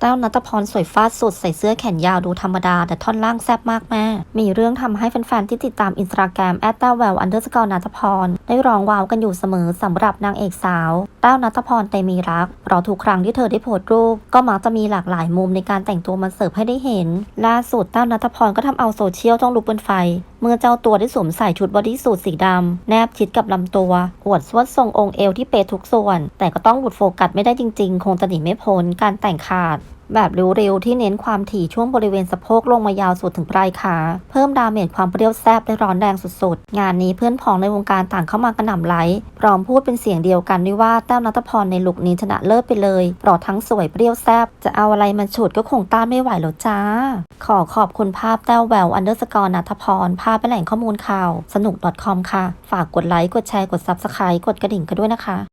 แต้วนัทพรสวยฟาดสุดใส่เสื้อแขนยาวดูธรรมดา แต่ท่อนล่างแซ่บมากแม่ มีเรื่องทำให้แฟนๆที่ติดตามอินสตาแกรมแอดแต้วแววอันเดอร์สกอร์นัทพรได้ร้องว้าวกันอยู่เสมอสำหรับนางเอกสาวแต้วนัทพรเตมีรักเราทุกครั้งที่เธอได้โพสต์รูป ก็มักจะมีหลากหลายมุมในการแต่งตัวมาเสิร์ฟให้ได้เห็น ล่าสุดแต้วนัทพรก็ทำเอาโซเชียลต้องลุกเป็นไฟเมื่อเจ้าตัวได้สวมใส่ชุดบอดี้สูทสีดำแนบชิดกับลำตัว อวดสวดทรงองค์เอวที่เป๊ะทุกส่วน แต่ก็ต้องหลุดโฟกัสไม่ได้จริงๆ คงจะหนีไม่พ้นการแต่งขาด แบบเร็วๆที่เน้นความถี่ช่วงบริเวณสะโพกลงมายาวสุดถึงปลายขา เพิ่มดาเมจความเปรี้ยวแซบได้ร้อนแรงสุดๆ งานนี้เพื่อนพ้องในวงการต่างเข้ามากระหน่ำไลค์พร้อมพูดเป็นเสียงเดียวกันด้วยว่าแต้วนัทพรในลุคนี้ชนะเลิศไปเลยเพราะทั้งสวยเปรี้ยวแซบจะเอาอะไรมาฉุดก็คงต้านไม่ไหวแล้วจ้า ขอขอบคุณภาพแต้วแววอันเดอร์สกอร์นัทพรภาพเป็นแหล่งข้อมูลข่าว สนุก .com ค่ะ ฝากกดไลค์กดแชร์กด Subscribe กดกระดิ่งกันด้วยนะคะ